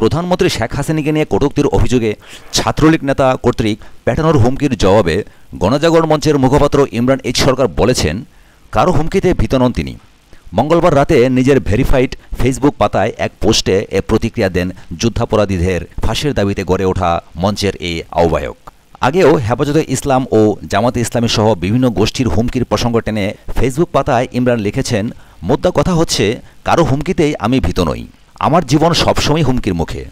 প্রধানমন্ত্রী শেখ হাসিনাকে নিয়ে কটূক্তির অভিযোগে ছাত্রলীগ নেতা কর্তৃক পেটানোর হুমকির জবাবে গণজাগরণ মঞ্চের মুখপাত্র ইমরান এইচ সরকার বলেছেন, কারও হুমকিতে ভীত নন তিনি। মঙ্গলবার রাতে নিজের ভেরিফাইড ফেসবুক পাতায় এক পোস্টে এ প্রতিক্রিয়া দেন যুদ্ধাপরাধীদের ফাঁসির দাবিতে গড়ে ওঠা মঞ্চের এই আহ্বায়ক। আগেও হেফাজতে ইসলাম ও জামাতে ইসলামী সহ বিভিন্ন গোষ্ঠীর হুমকির প্রসঙ্গ টেনে ফেসবুক পাতায় ইমরান লিখেছেন, মোদ্দা কথা হচ্ছে, কারও হুমকিতেই আমি ভীত নই। আমার জীবন সবসময় হুমকির মুখে।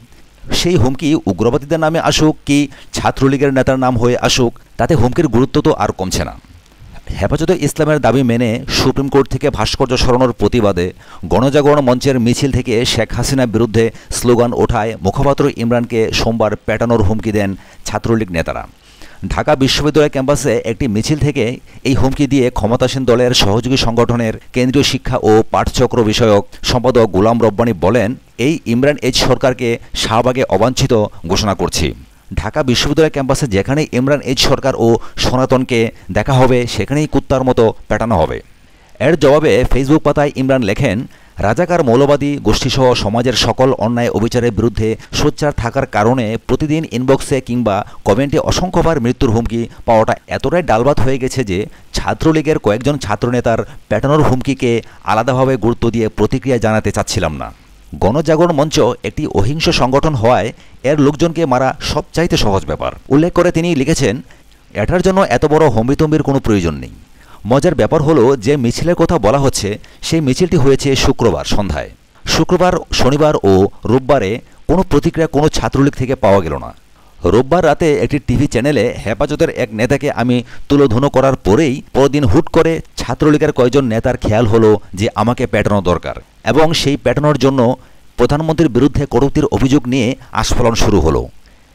সেই হুমকি উগ্রবাদীদের নামে আসুক কি ছাত্রলীগের নেতার নাম হয়ে আসুক, তাতে হুমকির গুরুত্ব তো আর কমছে না। হেফাজতে ইসলামের দাবি মেনে সুপ্রিম কোর্ট থেকে ভাস্কর্য সরানোর প্রতিবাদে গণজাগরণ মঞ্চের মিছিল থেকে শেখ হাসিনার বিরুদ্ধে স্লোগান ওঠায় মুখপাত্র ইমরানকে সোমবার পেটানোর হুমকি দেন ছাত্রলীগ নেতারা। ঢাকা বিশ্ববিদ্যালয় ক্যাম্পাসে একটি মিছিল থেকে এই হুমকি দিয়ে ক্ষমতাসীন দলের সহযোগী সংগঠনের কেন্দ্রীয় শিক্ষা ও পাঠচক্র বিষয়ক সম্পাদক গোলাম রব্বানী বলেন, এই ইমরান এইচ সরকারকে শাহবাগে অবাঞ্ছিত ঘোষণা করছি। ঢাকা বিশ্ববিদ্যালয় ক্যাম্পাসে যেখানে ইমরান এইচ সরকার ও সনাতনকে দেখা হবে, সেখানেই কুত্তার মতো পেটানো হবে। এর জবাবে ফেসবুক পাতায় ইমরান লেখেন রাজাকার মৌলবাদী গোষ্ঠীসহ সমাজের সকল অন্যায় অবিচারের বিরুদ্ধে সোচ্চার থাকার কারণে প্রতিদিন ইনবক্সে কিংবা কমেন্টে অসংখ্যবার মৃত্যুর হুমকি পাওয়াটা এতটাই ডালবাত হয়ে গেছে যে ছাত্রলীগের কয়েকজন ছাত্রনেতার পেটানোর হুমকিকে আলাদাভাবে গুরুত্ব দিয়ে প্রতিক্রিয়া জানাতে চাচ্ছিলাম না। গণজাগরণ মঞ্চ একটি অহিংস সংগঠন হওয়ায় এর লোকজনকে মারা সবচাইতে সহজ ব্যাপার। উল্লেখ করে তিনি লিখেছেন, এটার জন্য এত বড় হম্বিতম্বির কোনো প্রয়োজন নেই। মজার ব্যাপার হলো যে মিছিলের কথা বলা হচ্ছে, সেই মিছিলটি হয়েছে শুক্রবার সন্ধ্যায়। শুক্রবার, শনিবার ও রোববারে কোনো প্রতিক্রিয়া কোনো ছাত্রলীগ থেকে পাওয়া গেল না। রোববার রাতে একটি টিভি চ্যানেলে হেফাজতের এক নেতাকে আমি তুলোধনো করার পরেই পরদিন হুট করে ছাত্রলীগের কয়েকজন নেতার খেয়াল হলো যে আমাকে পেটানো দরকার এবং সেই পেটানোর জন্য প্রধানমন্ত্রীর বিরুদ্ধে কটূক্তির অভিযোগ নিয়ে আস্ফলন শুরু হলো।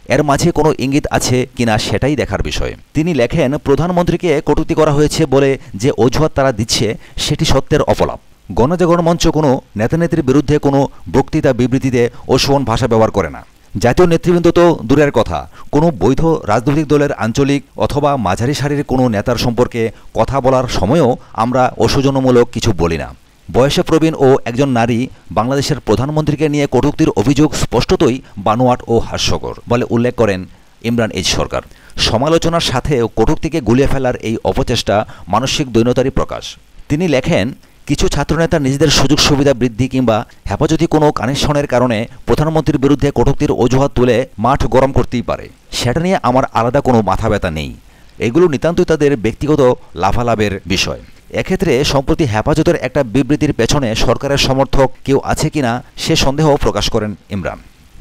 এর মাঝে কোনো ইঙ্গিত আছে কিনা সেটাই দেখার বিষয়। তিনি লেখেন, প্রধানমন্ত্রীকে কটূক্তি করা হয়েছে বলে যে অজুহাত তারা দিচ্ছে, সেটি সত্যের অপলাপ। গণজাগরণ মঞ্চ কোনো নেতানেত্রীর বিরুদ্ধে কোনো বক্তৃতা বিবৃতিতে অশোভন ভাষা ব্যবহার করে না। জাতীয় নেতৃবৃন্দ তো দূরের কথা। কোনো বৈধ রাজনৈতিক দলের আঞ্চলিক অথবা মাঝারি সারির কোনো নেতার সম্পর্কে কথা বলার সময়ও আমরা অসৌজন্যমূলক কিছু বলি না। বয়সে প্রবীণ ও একজন নারী বাংলাদেশের প্রধানমন্ত্রীকে নিয়ে কটূক্তির অভিযোগ স্পষ্টতই বানোয়াট ও হাস্যকর বলে উল্লেখ করেন ইমরান এইচ সরকার। সমালোচনার সাথেও কটূক্তিকে গুলিয়ে ফেলার এই অপচেষ্টা মানসিক দৈন্যতারই প্রকাশ। তিনি লেখেন, কিছু ছাত্রনেতা নিজেদের সুযোগ সুবিধা বৃদ্ধি কিংবা হেফাজতি কোনো কানেকশনের কারণে প্রধানমন্ত্রীর বিরুদ্ধে কটূক্তির অজুহাত তুলে মাঠ গরম করতেই পারে। সেটা নিয়ে আমার আলাদা কোনো মাথা ব্যথা নেই। এগুলো নিতান্তই তাদের ব্যক্তিগত লাভালাভের বিষয়। এক্ষেত্রে সম্প্রতি হেফাজতের একটা বিবৃতির পেছনে সরকারের সমর্থক কেউ আছে কিনা সে সন্দেহ প্রকাশ করেন ইমরান।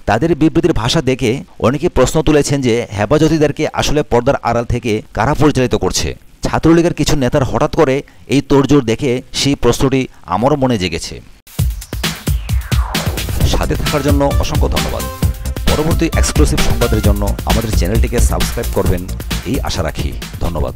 তাদের বিবৃতির ভাষা দেখে অনেকে প্রশ্ন তুলেছেন যে হেফাজতিদেরকে আসলে পর্দার আড়াল থেকে কারা পরিচালিত করছে। ছাত্রলীগের কিছু নেতার হঠাৎ করে এই তোড়জোড় দেখে সেই প্রশ্নটি আমারও মনে জেগেছে। সাথে থাকার জন্য অসংখ্য ধন্যবাদ। পরবর্তী এক্সক্লুসিভ সংবাদের জন্য আমাদের চ্যানেলটিকে সাবস্ক্রাইব করবেন, এই আশা রাখি। ধন্যবাদ।